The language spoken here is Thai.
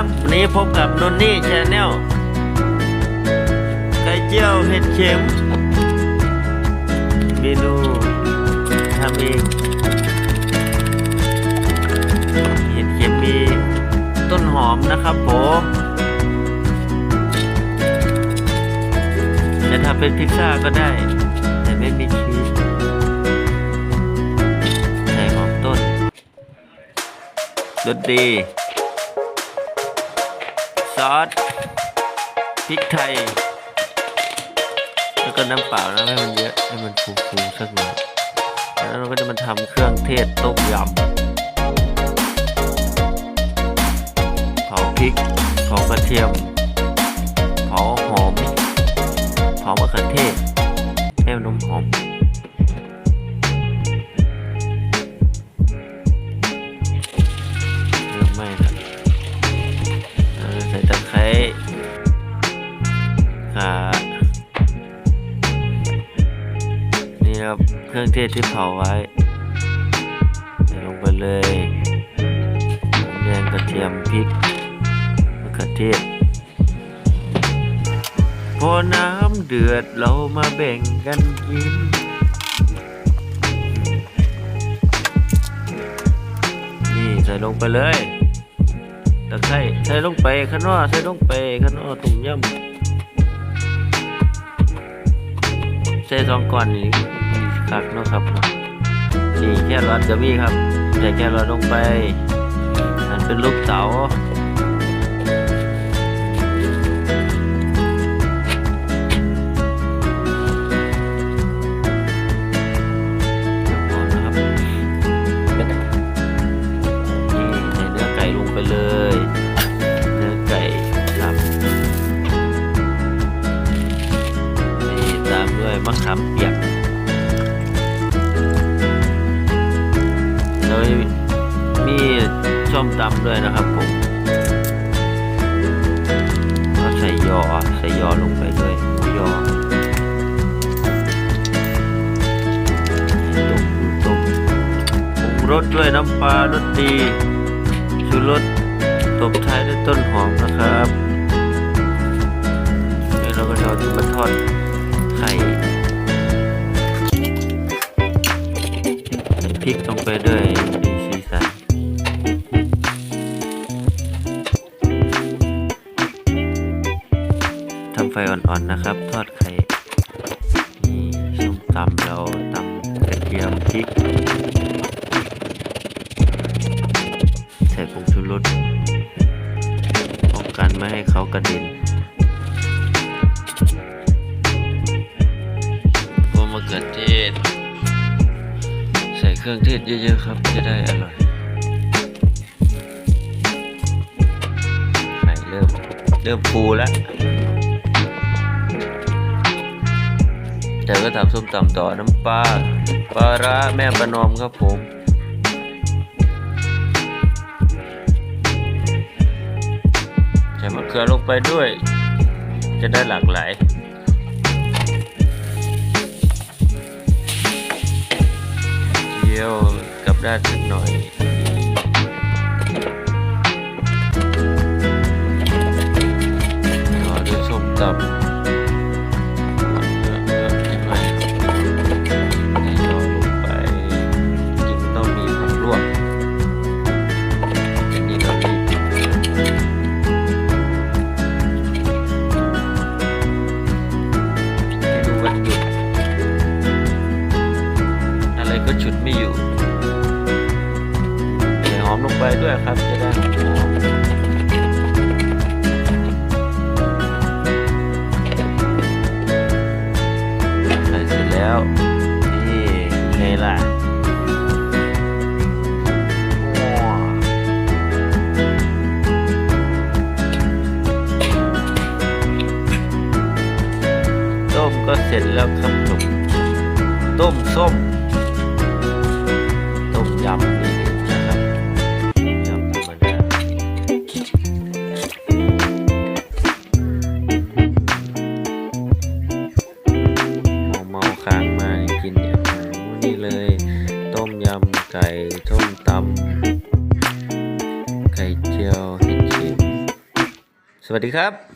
ับวันนี้พบกับนนนี่ชาแนลไข่เจียวเห็ดเข็มเมนูทำเองเห็ดเข็มมีต้นหอมนะครับผมจะทำเป็นพิซซ่าก็ได้ แต่ไม่มีชีสใส่หอมต้นดนตรี อสพริกไทย แล้วก็น้ำเปล่านะให้มันเยอะให้มันฟูๆสักหน่อยแล้วเราก็จะมาทำเครื่องเทศต้มยำเผาพริกเผากระเทียมเผาหอมเผามะเขือเทศให้มันหอม นะครับ เครื่องเทศที่เผาไว้ใส่ลงไปเลยหอมแดงกระเทียมพริกมะเขือเทศ พอน้ำเดือดเรามาแบ่งกันกินนี่ใส่ลงไปเลยตะไคร้ใส่ลงไปข้างนอกใส่ลงไปข้างนอกต้มยำใส่สองก้อนนี้ คักเนาะครับนี่แค่รอดก็มีครับใส่แค่รอดลงไปนั่นเป็นลูกเต๋าหอมนะครับนี่ใส่เนื้อไก่ลงไปเลยเนื้อไก่ครับนี่ตามด้วยมะขามเปียก แล้วมีส้มตำด้วยนะครับผมก็ใส่ยอใส่ยอลงไปด้วยหมูยอต้มต้มปรุงรสด้วยน้ำปลารสดีชูรสตบท้ายด้วยต้นหอมนะครับแล้วเราก็จะเอาที่มาทอดไข่ พริกลงไปด้วยมีสีสันทำไฟอ่อนๆนะครับ ทอดไข่นี่ส้มตำเราตำกระเทียมพริก ใส่ผงชูรสป้องกันไม่ให้เขากระเด็น เครื่องเทศเยอะๆครับ จะได้อร่อยไข่เริ่ม เริ่มฟูแล้ว แต่ก็ทำส้มตำต่อน้ำปลาปลาร้าแม่ประนอมครับผมใส่มะเขือลงไปด้วย จะได้หลากหลาย เจียวกับด้านสักหน่อยต่อด้วยส้มตำ ด้วยครับจะได้หอมใส่เสร็จแล้ว นี่ไงล่ะต้มก็เสร็จแล้วครับผมต้มส้ม ต้มยำ นี่เลย ต้มยำไก่ต้มตำไข่เจียวเห็ดฉีสวัสดีครับ